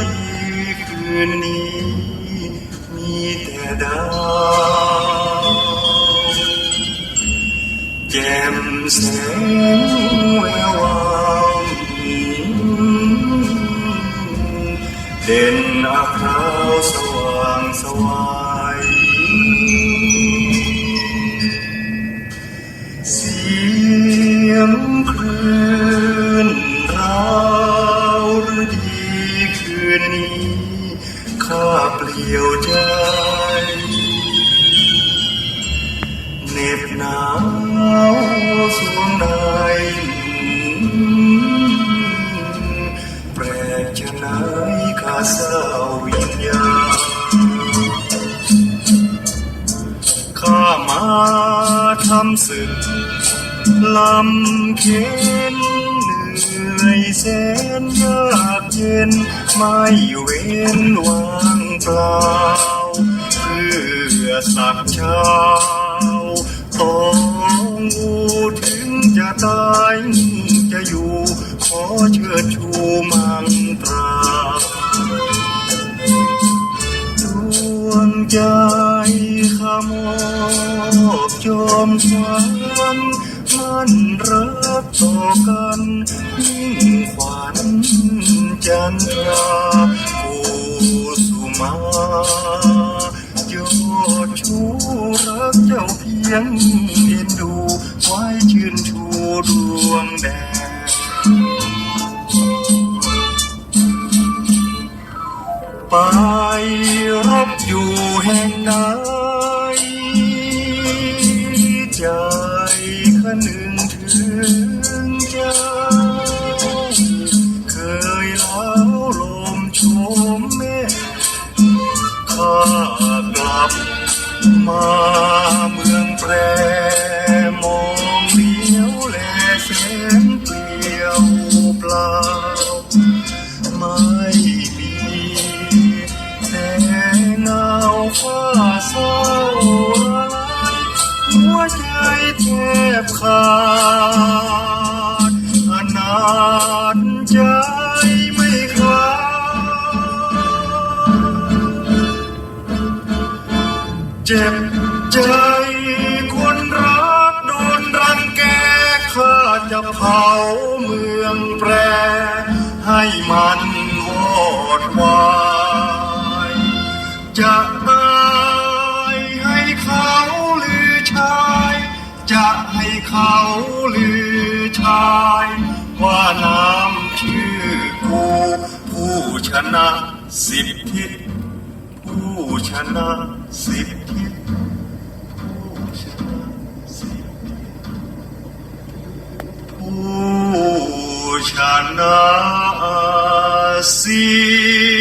ดีคืนมีแต่ดาวแจ่มแสงแวววาเด่นอาคราวสว่างสว่าง เปลี่ยวใจเหน็บหนาวสวงในแปลกจะไหนข้าเศร้าวิญญาณข้ามาทำศึกลำเข็น นื่อยแสนยากเย็นไม่เว้นวางเปล่า เพื่อสักเช้าต้องอูถึงจะตายจะอยู่ ขอเชิดชูมังตราดวงใจขมอบจอมควันมันรักต่อกัน จันทราผู้สุมายอดชูรักเจ้าเพียงเอ็นดูไว้ชื่นชูดวงแดงไปรบอยู่แห่งไหน ลับมาเมืองแปรมองเลี้ยวแลแสนเปลี่ยวเปล่า ไม่มีแต่เงาฟ้าเศร้าหัวใจแทบขาด จ็บใจคนรักโดนรังแกข้าจะเผาเมืองแปร ให้มันวอดวายจะตายให้เขาลือชาย จะให้เขาลือชาย ว่าน้ำชื่อกู ผู้ชนะสิบทิศ ผู้ชนะสิบทิศผู้ชนะสิบทิศผู้ชนะสิบ